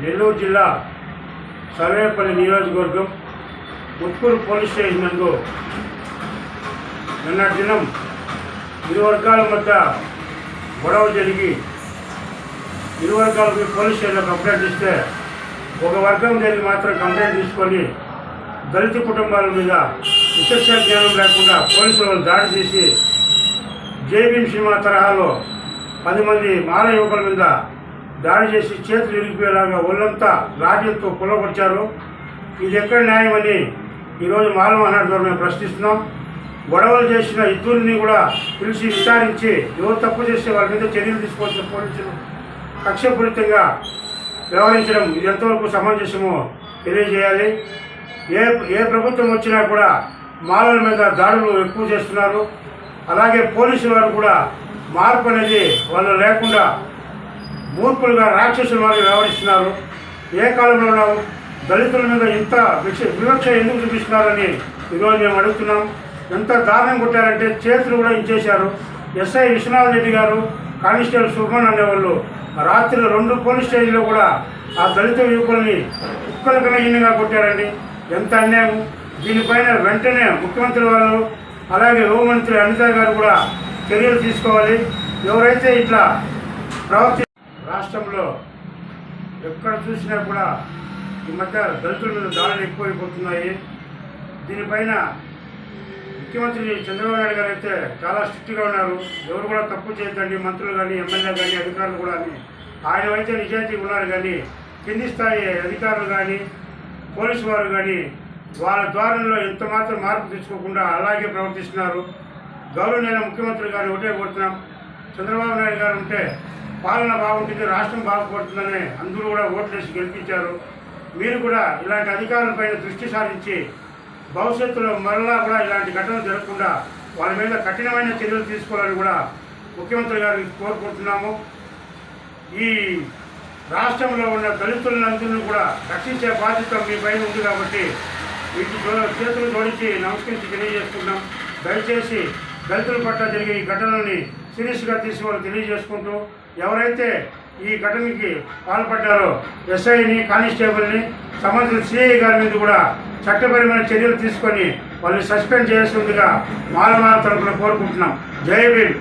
నెల్లూరు జిల్లా సర్వేపల్లి నియోజకవర్గం Muthukur police station నందు నిన్నటి దినం ఇరు వర్గాల మధ్య గొడవ జరిగి ఇరు వర్గాలకు పోలీస్ స్టేషన్లో కంప్లైంట్ ఇస్తే ఒక వర్గం జరిగి మాత్రం కంప్లైంట్ తీసుకొని దళిత కుటుంబాల మీద విశేష జ్ఞానం లేకుండా పోలీసులు దాడి చేసి జేబీఎం సినిమా తరహాలో పది మంది మాల యువకుల మీద దాడి చేసి చేతులు విరిగిపోయేలాగా ఒళ్ళంతా రాజ్యంతో పుల్లపరిచారు ఇది ఎక్కడ న్యాయమని ఈరోజు మాలమహానాడు ద్వారా మేము ప్రశ్నిస్తున్నాం. గొడవలు చేసిన ఇద్దరిని కూడా పిలిచి విచారించి ఎవరు తప్పు చేస్తే వాళ్ళ మీద చర్యలు తీసుకోవాల్సిన పోలీసులు కక్షపూరితంగా వ్యవహరించడం ఇది ఎంతవరకు సమంజసమో తెలియజేయాలి. ఏ ఏ ప్రభుత్వం వచ్చినా కూడా మాలల మీద దాడులు ఎక్కువ చేస్తున్నారు. అలాగే పోలీసు వారు కూడా మార్పు అనేది వాళ్ళు లేకుండా మూర్ఖులుగా రాక్షసుల వారు వ్యవహరిస్తున్నారు ఏ కాలంలో దళితుల మీద ఇంత విక్ష- వివక్ష ఎందుకు చూపిస్తున్నారని ఈరోజు మేము అడుగుతున్నాం. ఎంత దారుణం కొట్టారంటే చేతులు కూడా ఇచ్చేశారు. ఎస్ఐ విశ్వనాథ్ రెడ్డి గారు కానిస్టేబుల్ సుమన్ అనేవాళ్ళు రాత్రి రెండు పోలీస్ స్టేషన్లో కూడా ఆ దళిత యువకుల్ని కుక్కలు కనహీనంగా కొట్టారండి. ఎంత అన్యాయం. దీనిపైన వెంటనే ముఖ్యమంత్రి వాళ్ళు అలాగే హోంమంత్రి అనిత గారు కూడా చర్యలు తీసుకోవాలి. ఎవరైతే ఇట్లా ప్రవర్తి రాష్ట్రంలో ఎక్కడ చూసినా కూడా ఈ మధ్య దళితుల మీద దాడులు ఎక్కువైపోతున్నాయి. దీనిపైన ముఖ్యమంత్రి చంద్రబాబు నాయుడు గారు అయితే చాలా స్ట్రిక్ట్గా ఉన్నారు. ఎవరు కూడా తప్పు చేయొద్దండి మంత్రులు కానీ ఎమ్మెల్యే కానీ అధికారులు కూడా అని. ఆయన అయితే నిజాయితీ ఉన్నారు కానీ కింది స్థాయి అధికారులు కానీ పోలీసు వారు కానీ వాళ్ళ ద్వారంలో ఎంత మాత్రం మార్పు తెచ్చుకోకుండా అలాగే ప్రవర్తిస్తున్నారు. గౌరవనీయ ముఖ్యమంత్రి గారు ఒకటే కోరుతున్నాం. చంద్రబాబు నాయుడు గారు ఉంటే పాలన బాగుంటుంది రాష్ట్రం బాగుపడుతుందని అందరూ కూడా ఓట్లేసి గెలిపించారు. మీరు కూడా ఇలాంటి అధికారులపైన దృష్టి సారించి భవిష్యత్తులో మరలా కూడా ఇలాంటి ఘటనలు జరగకుండా వాళ్ళ మీద కఠినమైన చర్యలు తీసుకోవాలని కూడా ముఖ్యమంత్రి గారికి కోరుకుంటున్నాము. ఈ రాష్ట్రంలో ఉన్న దళితులందరినీ కూడా రక్షించే బాధ్యత మీ పైన ఉంది కాబట్టి వీటి చేతులు జోడించి నమస్కరించి తెలియజేసుకుంటున్నాం. దయచేసి దళితుల పట్ల జరిగే ఈ ఘటనల్ని సీరియస్గా తీసుకోవాలని తెలియజేసుకుంటూ ఎవరైతే ఈ ఘటనకి పాల్పడ్డారో ఎస్ఐని కానిస్టేబుల్ని సంబంధిత సిఐ గారి మీద కూడా చట్టపరమైన చర్యలు తీసుకొని వాళ్ళని సస్పెండ్ చేస్తుందిగా మాలమాల తరపున కోరుకుంటున్నాం. జై భీమ్.